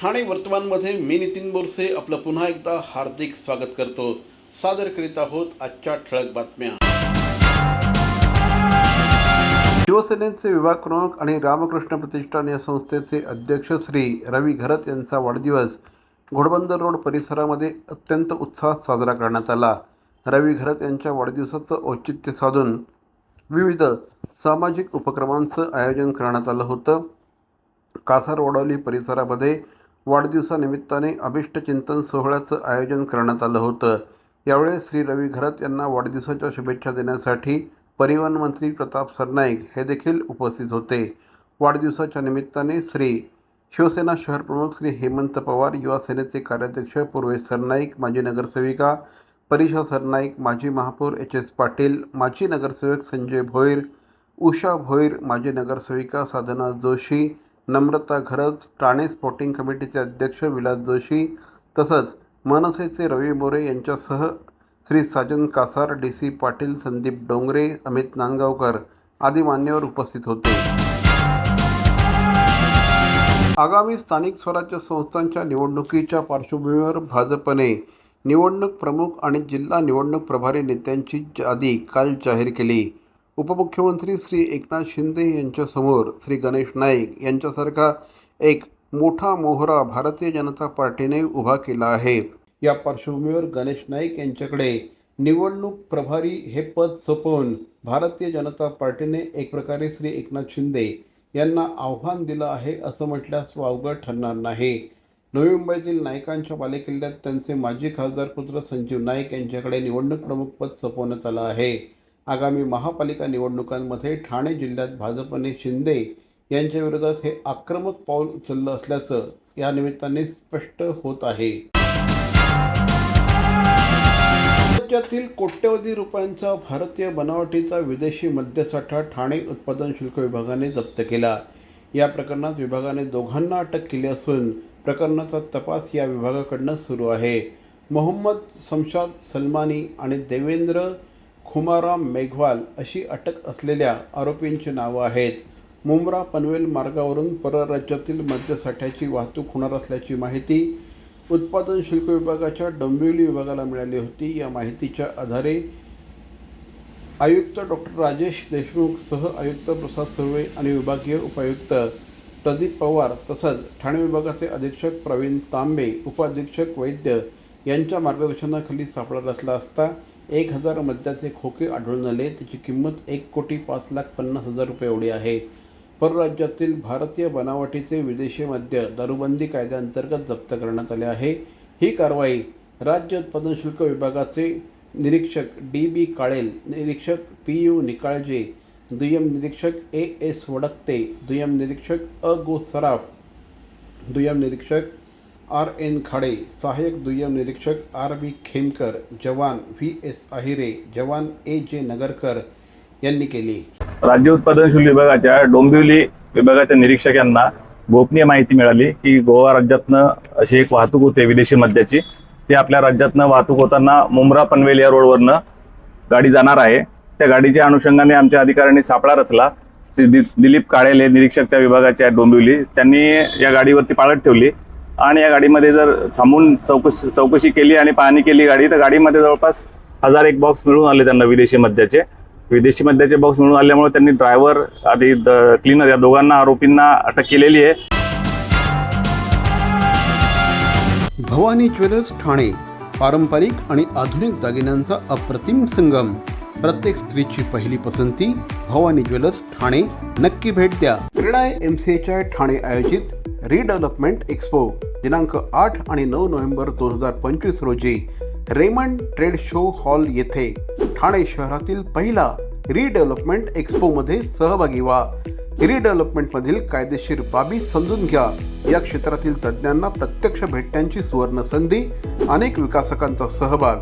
ठाणे वर्तमानमध्ये मी नितीन बोरसे आपलं पुन्हा एकदा हार्दिक स्वागत करतो. सादर करीत आहोत आजच्या ठळक बातम्या. शिवसेनेचे विभाग क्रमांक आणि रामकृष्ण प्रतिष्ठान या संस्थेचे अध्यक्ष श्री रवी घरत यांचा वाढदिवस घोडबंदर रोड परिसरामध्ये अत्यंत उत्साहात साजरा करण्यात आला. रवी घरत यांच्या वाढदिवसाचं औचित्य साधून विविध सामाजिक उपक्रमांचं आयोजन करण्यात आलं होतं. कासारवडवली परिसरामध्ये वाढदिवसानिमित्ताने अभिष्टचिंतन सोहळ्याचं आयोजन करण्यात आलं होतं. यावेळी श्री रवी घरत यांना वाढदिवसाच्या शुभेच्छा देण्यासाठी परिवहन मंत्री प्रताप सरनाईक हे देखील उपस्थित होते. वाढदिवसाच्या निमित्ताने श्री शिवसेना शहर प्रमुख श्री हेमंत पवार युवा सेनेचे कार्याध्यक्ष पूर्वेश सरनाईक माजी नगरसेविका परिषा सरनाईक माजी महापौर एच एस पाटील माजी नगरसेवक संजय भोईर उषा भोईर माजी नगरसेविका साधना जोशी नम्रता घरज ठाणे स्पोर्टिंग कमिटीचे अध्यक्ष विलास जोशी तसंच मनसेचे रवी मोरे यांच्यासह श्री साजन कासार डी सी पाटील संदीप डोंगरे अमित नांदगावकर आदी मान्यवर उपस्थित होते. आगामी स्थानिक स्वराज्य संस्थांच्या निवडणुकीच्या पार्श्वभूमीवर भाजपने निवडणूक प्रमुख आणि जिल्हा निवडणूक प्रभारी नेत्यांची यादी काल जाहीर केली. उपमुख्यमंत्री श्री एकनाथ शिंदे यांच्यासमोर श्री गणेश नाईक यांच्यासारखा एक मोठा मोहरा भारतीय जनता पार्टीने उभा केला आहे. या पार्श्वभूमीवर गणेश नाईक यांच्याकडे निवडणूक प्रभारी हे पद सोपवून भारतीय जनता पार्टीने एक प्रकारे श्री एकनाथ शिंदे यांना आव्हान दिलं आहे असं म्हटल्यास वावगं ठरणार नाही. नवी मुंबईतील नायकांच्या बालेकिल्ल्यात त्यांचे माजी खासदार पुत्र संजीव नाईक यांच्याकडे निवडणूक प्रमुख पद सोपवण्यात आलं आहे. आगामी महापालिका निवडणुकांमध्ये ठाणे जिल्ह्यात भाजपने शिंदे यांच्या विरोधात हे आक्रमक पाऊल उचललं असल्याचं या निमित्ताने स्पष्ट होत आहे. राज्यातील कोट्यवधी रुपयांचा भारतीय बनावटीचा विदेशी मद्यसाठा ठाणे उत्पादन शुल्क विभागाने जप्त केला. या प्रकरणात विभागाने दोघांना अटक केली असून प्रकरणाचा तपास या विभागाकडनं सुरू आहे. मोहम्मद शमशाद सलमानी आणि देवेंद्र खुमाराम मेघवाल अशी अटक असलेल्या आरोपींची नावं आहेत. मुंब्रा पनवेल मार्गावरून परराज्यातील मद्यसाठ्याची वाहतूक होणार असल्याची माहिती उत्पादन शुल्क विभागाच्या डोंबिवली विभागाला मिळाली होती. या माहितीच्या आधारे आयुक्त डॉक्टर राजेश देशमुख सह आयुक्त प्रसाद सुर्वे आणि विभागीय उपायुक्त प्रदीप पवार तसंच ठाणे विभागाचे अधीक्षक प्रवीण तांबे उपाधीक्षक वैद्य यांच्या मार्गदर्शनाखाली सापडत असला असता एक हजार मद्याचे खोके आढळून आले. त्याची किंमत एक कोटी पाच लाख पन्नास हजार रुपये एवढी आहे. परराज्यातील भारतीय बनावटीचे विदेशी मद्य दारूबंदी कायद्याअंतर्गत जप्त करण्यात आले आहे. ही कारवाई राज्य उत्पादन शुल्क विभागाचे निरीक्षक डी बी काळेल निरीक्षक पी यू निकाळजे दुय्यम निरीक्षक ए एस वडकते दुय्यम निरीक्षक अ गो सराफ दुय्यम निरीक्षक आर एन खाडे सहाय्यक दुय्यम निरीक्षक आर बी खेमकर जवान व्ही एस अहिरे जवान ए जे नगरकर यांनी केली. राज्य उत्पादन शुल्क विभागाच्या डोंबिवली विभागाच्या निरीक्षक यांना गोपनीय माहिती मिळाली की गोवा राज्यातनं अशी एक वाहतूक होते विदेशी मद्याची ती आपल्या राज्यातनं वाहतूक होताना मुंब्रा पनवेल या रोडवरनं गाडी जाणार आहे. त्या गाडीच्या अनुषंगाने आमच्या अधिकाऱ्यांनी सापळा रचला. श्री दि- दिलीप काळेले निरीक्षक त्या विभागाचे आहेत डोंबिवली त्यांनी या गाडीवरती पाळत ठेवली. आणि या गाडीमध्ये जर थांबून चौकशी चौकशी केली आणि पाहणी केली गाडी तर गाडीमध्ये जवळपास हजार एक बॉक्स मिळून आले त्यांना विदेशी मद्याचे. विदेशी मद्याचे बॉक्स मिळून आल्यामुळे त्यांनी ड्रायव्हर आधी क्लीनर या दोघांना आरोपींना अटक केलेली आहे. भवानी ज्वेलर्स ठाणे पारंपरिक आणि आधुनिक दागिन्यांचा अप्रतिम संगम. प्रत्येक स्त्रीची पहिली पसंती भवानी ज्वेलर्स ठाणे. नक्की भेट द्या. क्रीडा एम सी एच्या ठाणे आयोजित रिडेव्हलपमेंट एक्सपो दिनांक आठ आणि नऊ नोव्हेंबर दोन हजार पंचवीस रोजी रेमंड ट्रेड शो हॉल येथे ठाणे शहरातील पहिला रिडेव्हलपमेंट एक्सपोमध्ये सहभागी व्हा. रिडेव्हलपमेंटमधील कायदेशीर बाबी समजून घ्या. या क्षेत्रातील तज्ज्ञांना प्रत्यक्ष भेटण्याची सुवर्ण संधी अनेक विकासकांचा सहभाग.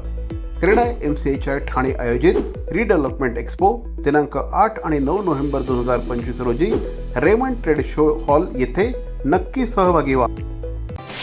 क्रीडा एम सी एच्या ठाणे आयोजित रिडेव्हलपमेंट एक्सपो दिनांक आठ आणि नऊ नोव्हेंबर दोन हजार पंचवीस रोजी रेमंड ट्रेड शो हॉल येथे नक्की सहभागी व्हा.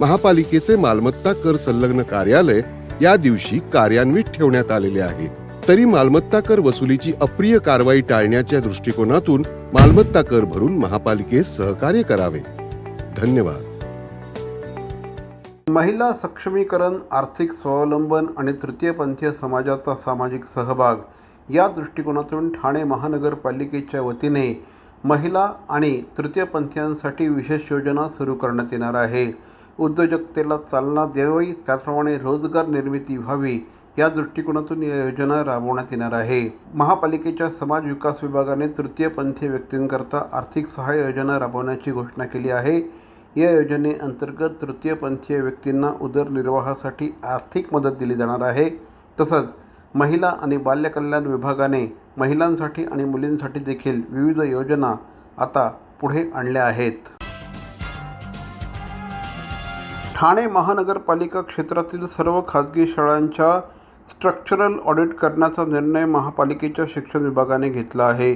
महापालिकेचे मालमत्ता कर संलग्न कार्यालय या दिवशी कार्यान्वित ठेवण्यात आलेले आहे. तरी मालमत्ता कर वसुलीची अप्रिय कारवाई टाळण्याच्या दृष्टिकोनातून मालमत्ता कर भरून महापालिकेस सहकार्य करावे. धन्यवाद. महिला सक्षमीकरण आर्थिक स्वावलंबन आणि तृतीयपंथीय समाजाचा सामाजिक सहभाग या दृष्टिकोनातून ठाणे महानगरपालिकेच्या वतीने महिला आणि तृतीयपंथीयांसाठी विशेष योजना सुरू करण्यात येणार आहे. उद्योजकतेला चालना द्यावी त्याचप्रमाणे रोजगार निर्मिती व्हावी या दृष्टिकोनातून या योजना राबवण्यात येणार आहे. महापालिकेच्या समाज विकास विभागाने तृतीयपंथीय व्यक्तींकरता आर्थिक सहाय्य योजना राबवण्याची घोषणा केली आहे. या योजनेअंतर्गत तृतीयपंथीय व्यक्तींना उदरनिर्वाहासाठी आर्थिक मदत दिली जाणार आहे. तसंच महिला आणि बाल्यकल्याण विभागाने महिलांसाठी आणि मुलींसाठी देखील विविध योजना आता पुढे आणल्या आहेत. ठाणे महानगरपालिका क्षेत्रातील सर्व खाजगी शाळांच्या स्ट्रक्चरल ऑडिट करण्याचा निर्णय महापालिकेच्या शिक्षण विभागाने घेतला आहे.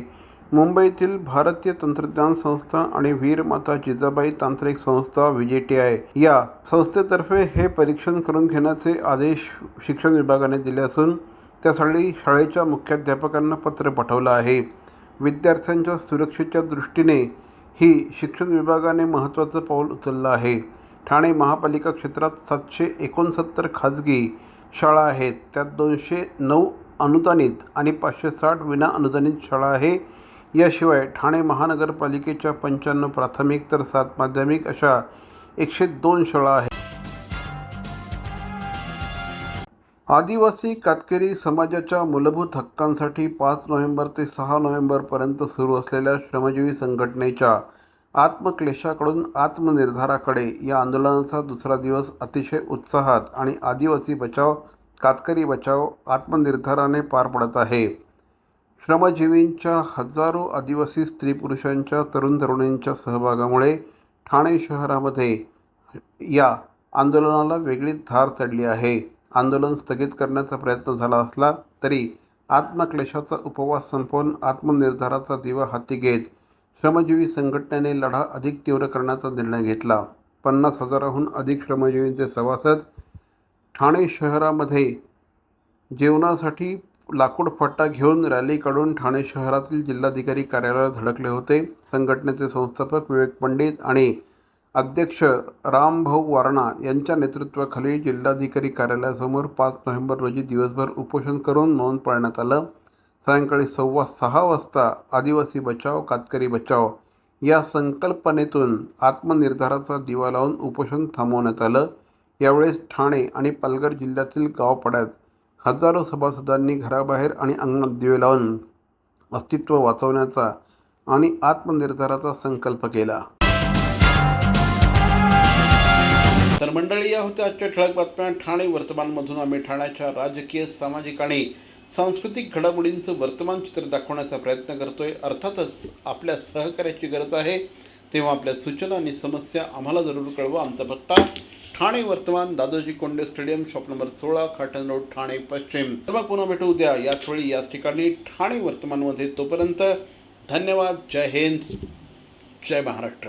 मुंबईतील भारतीय तंत्रज्ञान संस्था आणि वीरमाता जिजाबाई तांत्रिक संस्था व्ही टी आय या संस्थेतर्फे हे परीक्षण करून घेण्याचे आदेश शिक्षण विभागाने दिले असून त्यासाठी शाळेच्या मुख्याध्यापकांना पत्र पाठवलं आहे. विद्यार्थ्यांच्या सुरक्षेच्या दृष्टीने ही शिक्षण विभागाने महत्त्वाचं पाऊल उचललं आहे. ठाणे महापालिका क्षेत्रात सातशे एकोणसत्तर खाजगी शाळा आहेत. त्यात दोनशे नऊ अनुदानित आणि पाचशे साठ विना अनुदानित शाळा आहे. याशिवाय ठाणे महानगरपालिकेच्या पंच्याण्णव प्राथमिक तर सात माध्यमिक अशा एकशे दोन शाळा आहेत. आदिवासी कातकरी समाजाच्या मूलभूत हक्कांसाठी पाच नोव्हेंबर ते सहा नोव्हेंबरपर्यंत सुरू असलेल्या श्रमजीवी संघटनेच्या आत्मक्लेशाकडून आत्मनिर्धाराकडे या आंदोलनाचा दुसरा दिवस अतिशय उत्साहात आणि आदिवासी बचाव कातकरी बचाव आत्मनिर्धाराने पार पडत आहे. श्रमजीवींच्या हजारो आदिवासी स्त्री पुरुषांच्या तरुण तरुणींच्या सहभागामुळे ठाणे शहरामध्ये या आंदोलनाला वेगळी धार चढली आहे. आंदोलन स्थगित करण्याचा प्रयत्न झाला असला तरी आत्मक्लेशाचा उपवास संपवून आत्मनिर्धाराचा दिवा हाती घेत श्रमजीवी संघटनेने लढा अधिक तीव्र करण्याचा निर्णय घेतला. पन्नास हजाराहून अधिक श्रमजीवींचे सभासद ठाणे शहरामध्ये जेवणासाठी लाकूड फट्टा घेऊन रॅली काढून ठाणे शहरातील जिल्हाधिकारी कार्यालयात धडकले होते. संघटनेचे संस्थापक विवेक पंडित आणि अध्यक्ष रामभाऊ वारणा यांच्या नेतृत्वाखाली जिल्हाधिकारी कार्यालयासमोर पाच नोव्हेंबर रोजी दिवसभर उपोषण करून मौन पाळण्यात आलं. सायंकाळी सव्वा सहा वाजता आदिवासी बचाव कातकरी बचाव या संकल्पनेतून आत्मनिर्धाराचा दिवा लावून उपोषण थांबवण्यात आलं. यावेळेस ठाणे आणि पालघर जिल्ह्यातील गावपाड्यात हजारो सभासदांनी घराबाहेर आणि अंगणात दिवे लावून अस्तित्व वाचवण्याचा आणि आत्मनिर्धाराचा संकल्प केला. तर मंडळी या होत्या आजच्या ठळक बातम्या. ठाणे वर्तमानमधून आम्ही ठाण्याच्या राजकीय सामाजिक आणि सांस्कृतिक घडामोडींचं वर्तमान चित्र दाखवण्याचा प्रयत्न करतोय. अर्थातच आपल्या सहकार्याची गरज आहे. तेव्हा आपल्या सूचना आणि समस्या आम्हाला जरूर कळवा आमचा पत्ता ठाणे वर्तमान Dadoji Konde stadium shop number सोळा खाटन रोड ठाणे पश्चिम. तेव्हा पुन्हा भेटू उद्या. याच वेळी याच ठिकाणी ठाणे वर्तमानमध्ये तोपर्यंत धन्यवाद. जय हिंद. जय महाराष्ट्र.